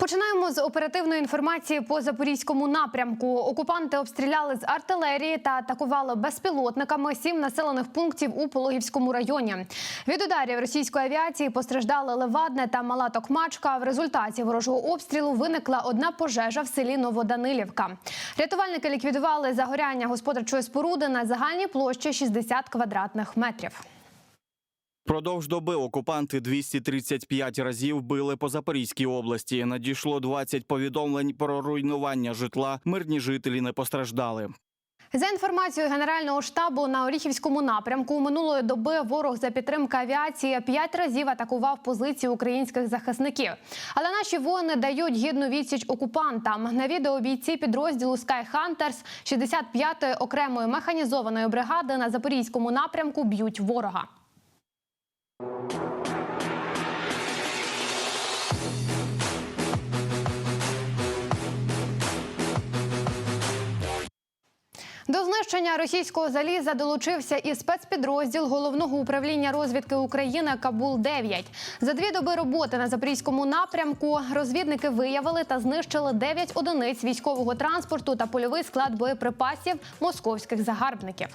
Починаємо з оперативної інформації по запорізькому напрямку. Окупанти обстріляли з артилерії та атакували безпілотниками сім населених пунктів у Пологівському районі. Від ударів російської авіації постраждали Левадне та Мала Токмачка. В результаті ворожого обстрілу виникла одна пожежа в селі Новоданилівка. Рятувальники ліквідували загоряння господарчої споруди на загальній площі 60 квадратних метрів. Продовж доби окупанти 235 разів били по Запорізькій області. Надійшло 20 повідомлень про руйнування житла. Мирні жителі не постраждали. За інформацією Генерального штабу на Оріхівському напрямку минулої доби ворог за підтримки авіації п'ять разів атакував позиції українських захисників. Але наші воїни дають гідну відсіч окупантам. На відео бійці підрозділу Sky Hunters 65-ї окремої механізованої бригади на запорізькому напрямку б'ють ворога. До знищення російського заліза долучився і спецпідрозділ головного управління розвідки України Кабул 9 За дві доби роботи на запорізькому напрямку розвідники виявили та знищили 9 одиниць військового транспорту та польовий склад боєприпасів московських загарбників.